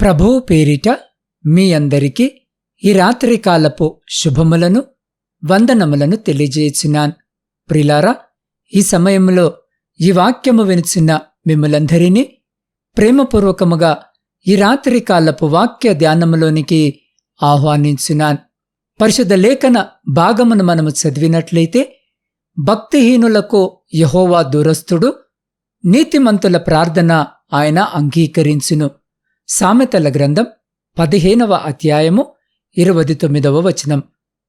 ప్రభువు పేరిట మీ అందరికీ ఈ రాత్రికాలపు శుభములను వందనములను తెలియజేసినాన్. ప్రిలారా ఈ సమయంలో ఈ వాక్యము వినిచిన మిమ్మలందరినీ ప్రేమపూర్వకముగా ఈ రాత్రికాలపు వాక్య ధ్యానములోనికి ఆహ్వానించున్నాన్ పరిశుద్ధ లేఖన భాగమును మనము చదివినట్లయితే భక్తిహీనులకు యహోవా దూరస్థుడు నీతిమంతుల ప్రార్థన ఆయన అంగీకరించును. సామెతల గ్రంథం పదిహేనవ అధ్యాయము ఇరవై తొమ్మిదవ వచనం.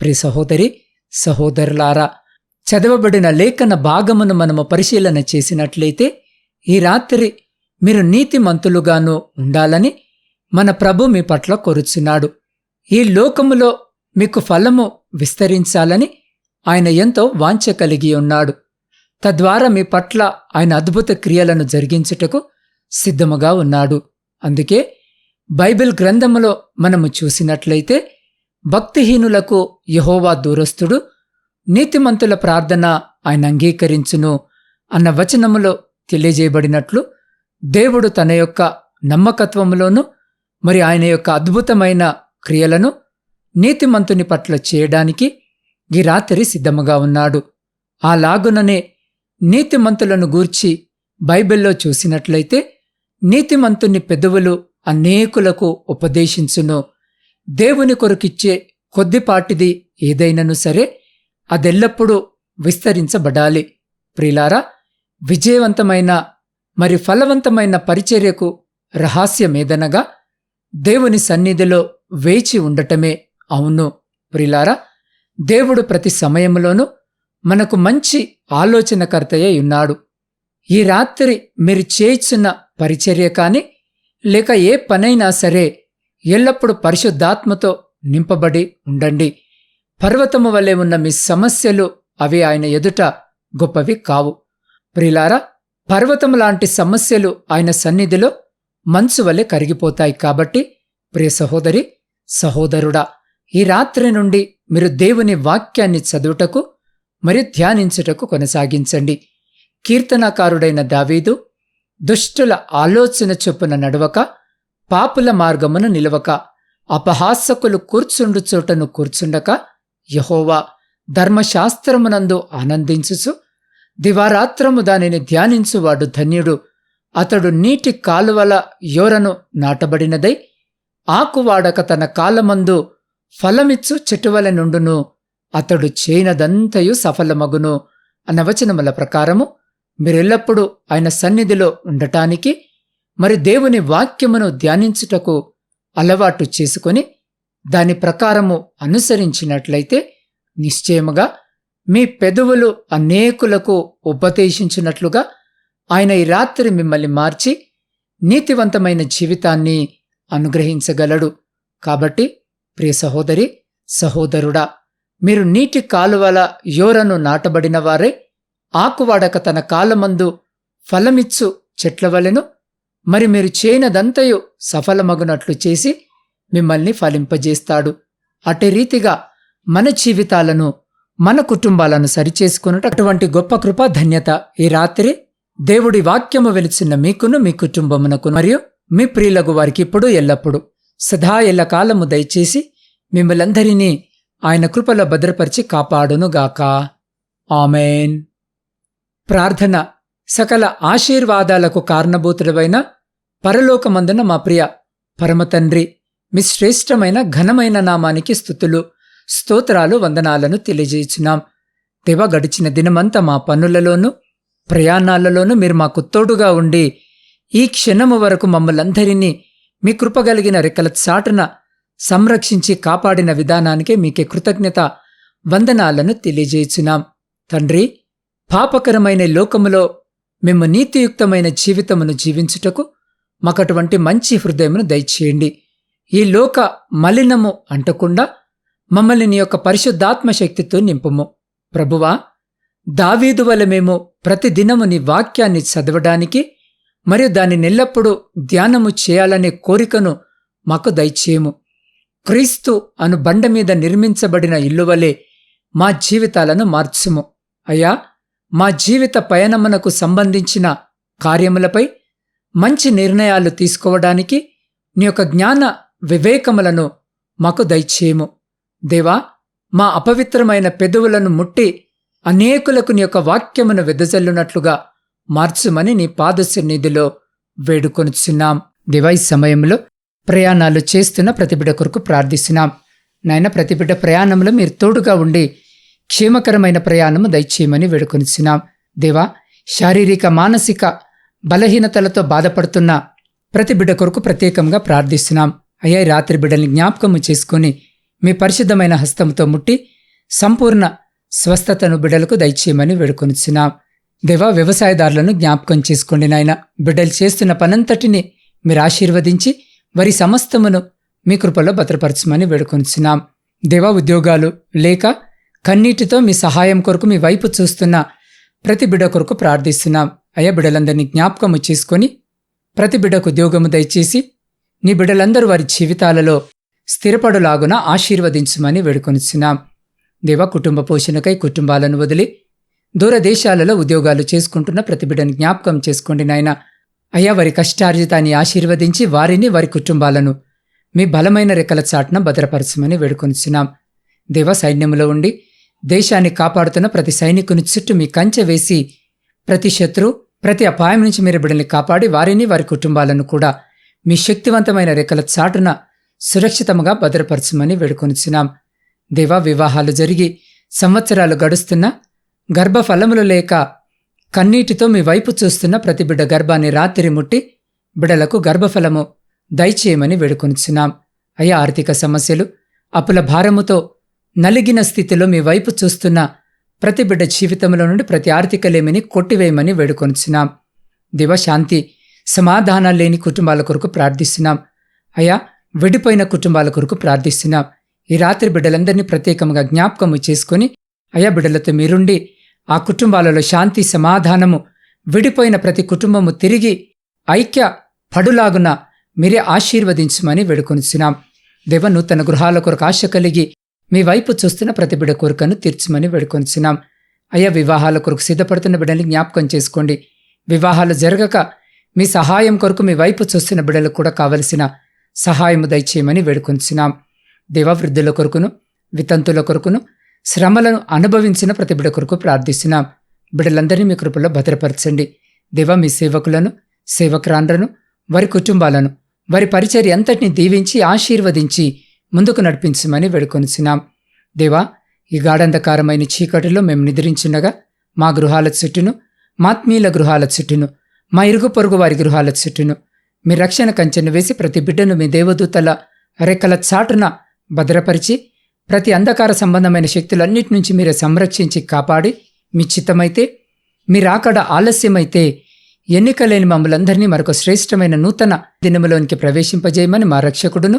ప్రి సహోదరి సహోదరులారా చదవబడిన లేఖన భాగమును మనము పరిశీలన చేసినట్లయితే ఈ రాత్రి మీరు నీతిమంతులుగాను ఉండాలని మన ప్రభు మీ పట్ల కోరుచున్నాడు. ఈ లోకములో మీకు ఫలము విస్తరించాలని ఆయన ఎంతో వాంఛ కలిగి ఉన్నాడు. తద్వారా మీ పట్ల ఆయన అద్భుత క్రియలను జరిగించుటకు సిద్ధముగా ఉన్నాడు. అందుకే బైబిల్ గ్రంథములో మనము చూసినట్లయితే భక్తిహీనులకు యహోవా దూరస్థుడు నీతిమంతుల ప్రార్థన ఆయన అంగీకరించును అన్న వచనములో తెలియజేయబడినట్లు దేవుడు తన యొక్క నమ్మకత్వములోను మరి ఆయన యొక్క అద్భుతమైన క్రియలను నీతిమంతుని పట్ల చేయడానికి ఈ రాత్రి సిద్ధముగా ఉన్నాడు. ఆ లాగుననే నీతిమంతులను గూర్చి బైబిల్లో చూసినట్లయితే నీతిమంతుని పెదవులు అనేకులకు ఉపదేశించును. దేవుని కొరకిచ్చే కొద్దిపాటిది ఏదైనను సరే అదెల్లప్పుడూ విస్తరించబడాలి. ప్రిలారా విజయవంతమైన మరి ఫలవంతమైన పరిచర్యకు రహస్యమేదనగా దేవుని సన్నిధిలో వేచి ఉండటమే అవును. ప్రిలారా దేవుడు ప్రతి సమయంలోనూ మనకు మంచి ఆలోచనకర్తయ్య ఉన్నాడు. ఈ రాత్రి మీరు చేయిచున్న పరిచర్య కానీ లేక ఏ పనైనా సరే ఎల్లప్పుడూ పరిశుద్ధాత్మతో నింపబడి ఉండండి. పర్వతము వలె ఉన్న మీ సమస్యలు అవి ఆయన ఎదుట గొప్పవి కావు. ప్రిలారా పర్వతము లాంటి సమస్యలు ఆయన సన్నిధిలో మంచు వలె కరిగిపోతాయి కాబట్టి ప్రియ సహోదరి సహోదరుడా ఈ రాత్రి నుండి మీరు దేవుని వాక్యాన్ని చదువుటకు మరియు ధ్యానించుటకు కొనసాగించండి. కీర్తనాకారుడైన దావీదు దుష్టుల ఆలోచన చొప్పున నడవక పాపుల మార్గమును నిలవక అపహాసకులు కూర్చుండు చోటను కూర్చుండక యహోవా ధర్మశాస్త్రమునందు ఆనందించుచు దివారాత్రము దానిని ధ్యానించువాడు ధన్యుడు. అతడు నీటి కాలువల యోరను నాటబడినదై ఆకువాడక తన కాలమందు ఫలమిచ్చు చెట్టువల నుండును. అతడు చేయనదంతయు సఫలమగును. అన్న వచనముల ప్రకారము మీరెల్లప్పుడూ ఆయన సన్నిధిలో ఉండటానికి మరి దేవుని వాక్యమును ధ్యానించుటకు అలవాటు చేసుకొని దాని ప్రకారము అనుసరించినట్లయితే నిశ్చయముగా మీ పెదవులు అనేకులకు ఉపదేశించినట్లుగా ఆయన ఈ రాత్రి మిమ్మల్ని మార్చి నీతివంతమైన జీవితాన్ని అనుగ్రహించగలడు. కాబట్టి ప్రియ సహోదరి సహోదరుడా మీరు నీటి కాలువల యోరను నాటబడిన వారే ఆకువాడక తన కాలమందు ఫలమిచ్చు చెట్లవలెను మరి మీరు చేయనదంతయు సఫలమగునట్లు చేసి మిమ్మల్ని ఫలింపజేస్తాడు. అటే రీతిగా మన జీవితాలను మన కుటుంబాలను సరిచేసుకున్నట్టు అటువంటి గొప్ప కృప ధన్యత. ఈ రాత్రి దేవుడి వాక్యము వెలిచిన మీకును మీ కుటుంబమునకు మరియు మీ ప్రియులకు వారికి ఇప్పుడు ఎల్లప్పుడు సదా ఎల్లకాలము దయచేసి మిమ్మలందరినీ ఆయన కృపలో భద్రపరిచి కాపాడునుగాక. ఆమెన్. ప్రార్థన సకల ఆశీర్వాదాలకు కారణభూతుడవైన పరలోకమందున మా ప్రియ పరమతండ్రి మీ శ్రేష్టమైన ఘనమైన నామానికి స్థుతులు స్తోత్రాలు వందనాలను తెలియజేయుచున్నాం. దేవ గడిచిన దినమంతా మా పనులలోనూ ప్రయాణాలలోనూ మీరు మాకు తోడుగా ఉండి ఈ క్షణము వరకు మమ్మలందరినీ మీ కృపగలిగిన రెక్కల చాటున సంరక్షించి కాపాడిన విధానానికే మీకే కృతజ్ఞత వందనాలను తెలియజేయుచున్నాం. తండ్రి పాపకరమైన లోకములో మేము నీతియుక్తమైన జీవితమును జీవించుటకు మాకటువంటి మంచి హృదయమును దయచేయండి. ఈ లోక మలినము అంటకుండా మమ్మల్ని నీ యొక్క పరిశుద్ధాత్మ శక్తితో నింపుము. ప్రభువా దావీదు వల్ల మేము ప్రతిదినము నీ వాక్యాన్ని చదవడానికి మరియు దాన్ని ఎల్లప్పుడూ ధ్యానము చేయాలనే కోరికను మాకు దయచేయము. క్రీస్తు అను బండ మీద నిర్మించబడిన ఇల్లు వలె మా జీవితాలను మార్చుము. అయ్యా మా జీవిత పయనమునకు సంబంధించిన కార్యములపై మంచి నిర్ణయాలు తీసుకోవడానికి నీ యొక్క జ్ఞాన వివేకములను మాకు దయచేయము. దేవా మా అపవిత్రమైన పెదవులను ముట్టి అనేకులకు నీ యొక్క వాక్యమును వెదజల్లునట్లుగా మార్చుమని నీ పాద సన్నిధిలో వేడుకొనుచున్నాం. దేవా ఈ సమయంలో ప్రయాణాలు చేస్తున్న ప్రతిబిడ కొరకు ప్రార్థిస్తున్నాం. నాయన ప్రతిబిడ ప్రయాణంలో మీరు తోడుగా ఉండి క్షేమకరమైన ప్రయాణము దయచేయమని వేడుకొనిచున్నాం. దేవా శారీరక మానసిక బలహీనతలతో బాధపడుతున్న ప్రతి బిడ్డ కొరకు ప్రత్యేకంగా ప్రార్థిస్తున్నాం. అయ్యా రాత్రి బిడ్డల్ని జ్ఞాపకము చేసుకుని మీ పరిశుద్ధమైన హస్తంతో ముట్టి సంపూర్ణ స్వస్థతను బిడ్డలకు దయచేయమని వేడుకొనిచున్నాం. దేవా వ్యవసాయదారులను జ్ఞాపకం చేసుకోండి నాయన. బిడ్డలు చేస్తున్న పనంతటిని మీరు ఆశీర్వదించి వారి సమస్తమును మీ కృపలో భద్రపరచమని వేడుకొనిచున్నాం. దేవా ఉద్యోగాలు లేక కన్నీటితో మీ సహాయం కొరకు మీ వైపు చూస్తున్న ప్రతి బిడ కొరకు ప్రార్థిస్తున్నాం. అయ్యా బిడలందరినీ జ్ఞాపకము చేసుకొని ప్రతి బిడకు ఉద్యోగము దయచేసి నీ బిడలందరూ వారి జీవితాలలో స్థిరపడులాగున ఆశీర్వదించమని వేడుకొనిచున్నాం. దేవ కుటుంబ పోషణకై కుటుంబాలను వదిలి దూరదేశాలలో ఉద్యోగాలు చేసుకుంటున్న ప్రతి బిడని జ్ఞాపకం చేసుకోండి నాయన. అయ్యా వారి కష్టార్జితాన్ని ఆశీర్వదించి వారిని వారి కుటుంబాలను మీ బలమైన రెక్కల చాటున భద్రపరచమని వేడుకొనిచున్నాం. దేవ సైన్యములో ఉండి దేశాన్ని కాపాడుతున్న ప్రతి సైనికుని చుట్టూ మీ కంచె వేసి ప్రతి శత్రు ప్రతి అపాయం నుంచి మీరు బిడ్డల్ని కాపాడి వారిని వారి కుటుంబాలను కూడా మీ శక్తివంతమైన రెక్కల చాటున సురక్షితంగా భద్రపరచమని వేడుకొనిచున్నాం. దేవా వివాహాలు జరిగి సంవత్సరాలు గడుస్తున్నా గర్భఫలములు లేక కన్నీటితో మీ వైపు చూస్తున్న ప్రతి బిడ్డ గర్భాన్ని రాత్రి ముట్టి బిడలకు గర్భఫలము దయచేయమని వేడుకొనిచున్నాం. అయ్యా ఆర్థిక సమస్యలు అప్పుల భారముతో నలిగిన స్థితిలో మీ వైపు చూస్తున్న ప్రతి బిడ్డ జీవితంలో నుండి ప్రతి ఆర్థిక లేమిని కొట్టివేయమని వేడుకొనిచున్నాం. దివశాంతి సమాధానాలు లేని కుటుంబాల కొరకు ప్రార్థిస్తున్నాం. అయా విడిపోయిన కుటుంబాల కొరకు ప్రార్థిస్తున్నాం. ఈ రాత్రి బిడ్డలందరినీ ప్రత్యేకంగా జ్ఞాపకము చేసుకొని అయా బిడ్డలతో మీరుండి ఆ కుటుంబాలలో శాంతి సమాధానము విడిపోయిన ప్రతి కుటుంబము తిరిగి ఐక్య పడులాగున మీరే ఆశీర్వదించమని వేడుకొనిచున్నాం. దేవ నూతన గృహాల కొరకు ఆశ కలిగి మీ వైపు చూస్తున్న ప్రతి బిడ కోరికను తీర్చమని వేడుకొంచున్నాం అయ్యా వివాహాల కొరకు సిద్ధపడుతున్న బిడ్డల్ని జ్ఞాపకం చేసుకోండి. వివాహాలు జరగక మీ సహాయం కొరకు మీ వైపు చూస్తున్న బిడ్డలకు కూడా కావలసిన సహాయము దయచేయమని వేడుకొంచున్నాం దేవవృద్ధుల కొరకును వితంతుల కొరకును శ్రమలను అనుభవించిన ప్రతి బిడ కొరకు ప్రార్థిస్తున్నాం. బిడ్డలందరినీ మీ కృపలో భద్రపరచండి. దేవ మీ సేవకులను సేవకురాండ్రను వారి కుటుంబాలను వారి పరిచర్య అంతటిని దీవించి ఆశీర్వదించి ముందుకు నడిపించమని వేడుకొనిచున్నాం. దేవా ఈ గాఢంధకారమైన చీకటిలో మేము నిద్రించుండగా మా గృహాల చుట్టూను మాత్మీయుల గృహాల చుట్టూను మా ఇరుగు పొరుగు వారి గృహాల చుట్టూను మీ రక్షణ కంచెను వేసి ప్రతి బిడ్డను మీ దేవదూతల రెక్కల చాటున భద్రపరిచి ప్రతి అంధకార సంబంధమైన శక్తులన్నిటి నుంచి మీరే సంరక్షించి కాపాడి మీ చిత్తమైతే మీరాకడ ఆలస్యమైతే ఎన్నికలేని మమ్మలందరినీ మరొక శ్రేష్టమైన నూతన దినములోనికి ప్రవేశింపజేయమని మా రక్షకుడును